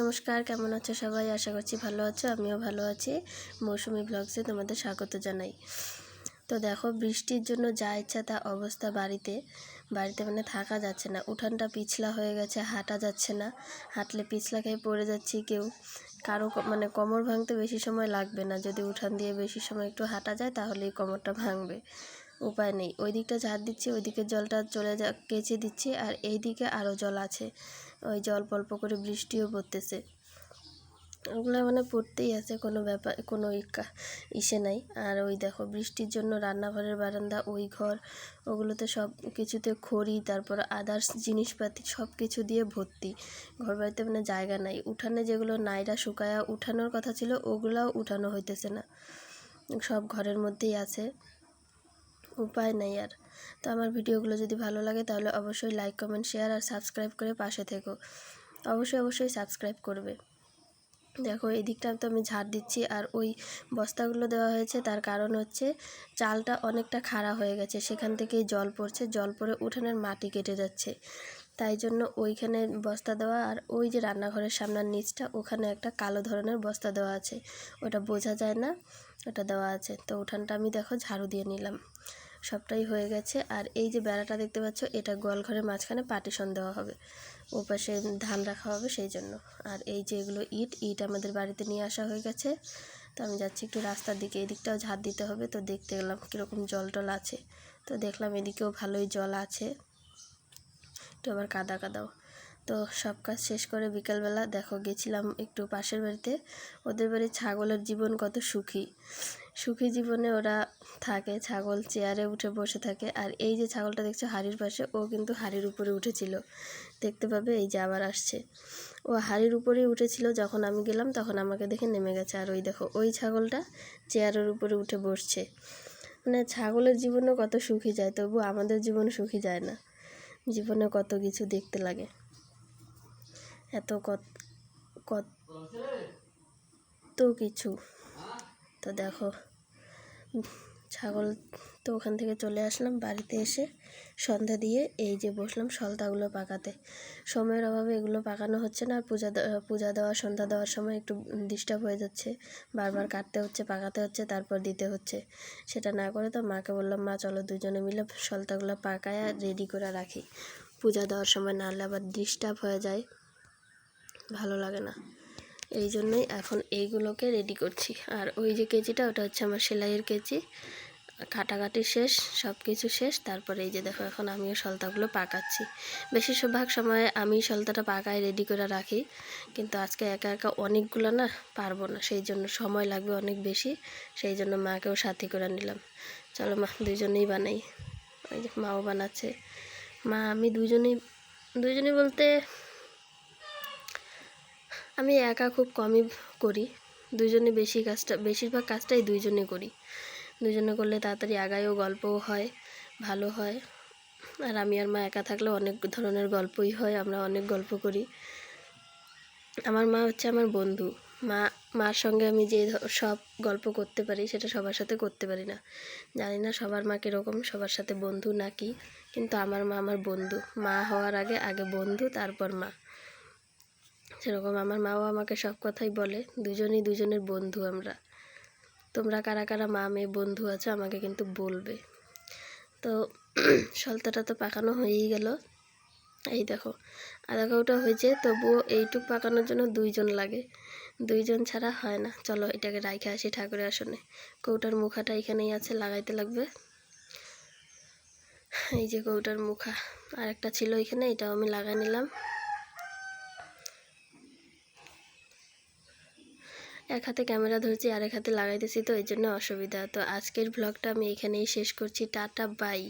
নমস্কার, কেমন আছো সবাই? আশা করছি ভালো আছো, আমিও ভালো আছি। মৌসুমি ব্লগসে তোমাদের স্বাগত জানাই। তো দেখো, বৃষ্টির জন্য যা ইচ্ছা তা অবস্থা বাড়িতে। বাড়িতে মানে থাকা যাচ্ছে না। উঠানটা পিছলা হয়ে গেছে, হাঁটা যাচ্ছে না। হাঁটলে পিছলা খেয়ে পড়ে যাচ্ছি কেউ। কারও মানে কোমর ভাঙতে বেশি সময় লাগবে না। যদি উঠান দিয়ে বেশি সময় একটু হাঁটা যায়, তাহলেই কোমরটা ভাঙবে। উপায় নেই। ওই দিকটা ঝাড় দিচ্ছি, ওই দিকের জলটা চলে যা কেচে দিচ্ছি, আর এই দিকে আরও জল আছে। ওই জল অল্প করে বৃষ্টিও পড়তেছে। ওগুলো মানে পড়তেই আছে, কোনো ব্যাপার, কোনো ইসে নাই। আর ওই দেখো, বৃষ্টির জন্য রান্নাঘরের বারান্দা, ওই ঘর, ওগুলোতে সব কিছুতে খড়ি, তারপর আদার্স জিনিসপাতি সব কিছু দিয়ে ভর্তি। ঘর বাড়িতে মানে জায়গা নাই। উঠানে যেগুলো নাইরা শুকায়া উঠানোর কথা ছিল, ওগুলাও উঠানো হইতেছে না। সব ঘরের মধ্যেই আছে। উপায় নেই আর। তো আমার ভিডিওগুলো যদি ভালো লাগে তাহলে অবশ্যই লাইক কমেন্ট শেয়ার আর সাবস্ক্রাইব করে পাশে থেকো। অবশ্যই অবশ্যই সাবস্ক্রাইব করবে। দেখো, এই দিকটা তো আমি ঝাড় দিচ্ছি আর ওই বস্তাগুলো দেওয়া হয়েছে। তার কারণ হচ্ছে চালটা অনেকটা খাড়া হয়ে গেছে। সেখান থেকেই জল পড়ছে। জল পড়ে উঠানের মাটি কেটে যাচ্ছে। তাই জন্য ওইখানে বস্তা দেওয়া আর ওই যে রান্নাঘরের সামনের নিচটা, ওখানে একটা কালো ধরনের বস্তা দেওয়া আছে। ওটা বোঝা যায় না। ওটা দেওয়া আছে। তো উঠানটা আমি দেখো ঝাড়ু দিয়ে নিলাম। সবটাই হয়ে গেছে। আর এই যে বেড়াটা দেখতে পাচ্ছ, এটা গোয়ালঘরের মাঝখানে পার্টিশন দেওয়া হবে। ওপাশে ধান রাখা হবে সেই জন্য। আর এই যে এগুলো ইট ইট আমাদের বাড়িতে নিয়ে আসা হয়ে গেছে। তো আমি যাচ্ছি একটু রাস্তার দিকে, এদিকটাও ঝাড় দিতে হবে। তো দেখতে গেলাম কীরকম জল টল আছে। তো দেখলাম এদিকেও ভালোই জল আছে। একটু আবার কাদা কাদাও। তো সব কাজ শেষ করে বিকালবেলা, দেখো গেছিলাম একটু পাশের বাড়িতে। ওদের বাড়ির ছাগলের জীবন কত সুখী। সুখী জীবনে ওরা থাকে, ছাগল চেয়ারে উঠে বসে থাকে। আর এই যে ছাগলটা দেখছ হাড়ির পাশে, ও কিন্তু হাড়ির উপরে উঠেছিল। দেখতে পাবে, এই যে আবার আসছে। ও হাড়ির উপরেই উঠেছিল, যখন আমি গেলাম তখন আমাকে দেখে নেমে গেছে। আর ওই দেখো, ওই ছাগলটা চেয়ারের উপরে উঠে বসছে। মানে ছাগলের জীবনে কত সুখী যায়, তবু আমাদের জীবন সুখী যায় না। জীবনে কত কিছু দেখতে লাগে। এত কত কত কিছু। তো দেখো ছাগল তো ওখান থেকে চলে আসলাম বাড়িতে এসে সন্ধ্যা দিয়ে এই যে বসলাম সলতাগুলো পাকাতে। সময়ের অভাবে এগুলো পাকানো হচ্ছে না, আর পূজা পূজা দেওয়া, সন্ধ্যা দেওয়ার সময় একটু ডিস্টার্ব হয়ে যাচ্ছে। বারবার কাটতে হচ্ছে, পাকাতে হচ্ছে, তারপর দিতে হচ্ছে। সেটা না করে তো মাকে বললাম, মা, চলো দুজনে মিলে সলতাগুলো পাকায় আর রেডি করে রাখি। পূজা দেওয়ার সময় নাহলে আবার ডিস্টার্ব হয়ে যায়। ভালো লাগে না। এই জন্যই এখন এইগুলোকে রেডি করছি। আর ওই যে কেজিটা, ওটা হচ্ছে আমার সেলাইয়ের কেজি। কাটাকাটি শেষ সব কিছু শেষ। তারপরে এই যে দেখো, এখন আমিও সলতাগুলো পাকাচ্ছি। বেশিরভাগ সময় আমি সলতাটা পাকায় রেডি করে রাখি। কিন্তু আজকে একা একা অনেকগুলো না পারব না। সেই জন্য সময় লাগবে অনেক বেশি। সেই জন্য মাকেও সাথী করে নিলাম। চলো মা, দুজনেই বানাই। ওই যে মাও বানাচ্ছে। মা, আমি দুজনেই দুজনেই বলতে আমি একা খুব কমই করি। দুজনে বেশি কাজটা, বেশিরভাগ কাজটাই দুইজনে করি। দুজনে করলে তাড়াতাড়ি আগায়ও গল্পও হয়, ভালো হয়। আর আমি আর মা একা থাকলে অনেক ধরনের গল্পই হয়, আমরা অনেক গল্প করি। আমার মা হচ্ছে আমার বন্ধু। মা, মার সঙ্গে আমি যে সব গল্প করতে পারি, সেটা সবার সাথে করতে পারি না। জানি না সবার মা কীরকম, সবার সাথে বন্ধু নাকি। কিন্তু আমার মা আমার বন্ধু। মা হওয়ার আগে আগে বন্ধু, তারপর মা। সেরকম আমার মাও আমাকে সব কথাই বলে। দুজনেই দুজনের বন্ধু আমরা। তোমরা কারা কারা মা মেয়ে বন্ধু আছো আমাকে কিন্তু বলবে। তো সলতাটা তো পাকানো হয়েই গেল। এই দেখো, আধা কৌটা হয়েছে, তবুও এইটুক পাকানোর জন্য দুইজন লাগে। দুইজন ছাড়া হয় না। চলো এটাকে রাইখে আসি ঠাকুরের আসনে। কৌটার মুখাটা এখানেই আছে, লাগাইতে লাগবে। এই যে কৌটার মুখা। আর একটা ছিল এখানে, এটাও আমি লাগাই নিলাম। এক হাতে ক্যামেরা ধরছি আর এক হাতে লাগাইতেছি, তো এই জন্য অসুবিধা। তো আজকের ব্লগটা আমি এখানেই শেষ করছি। Tata, bye.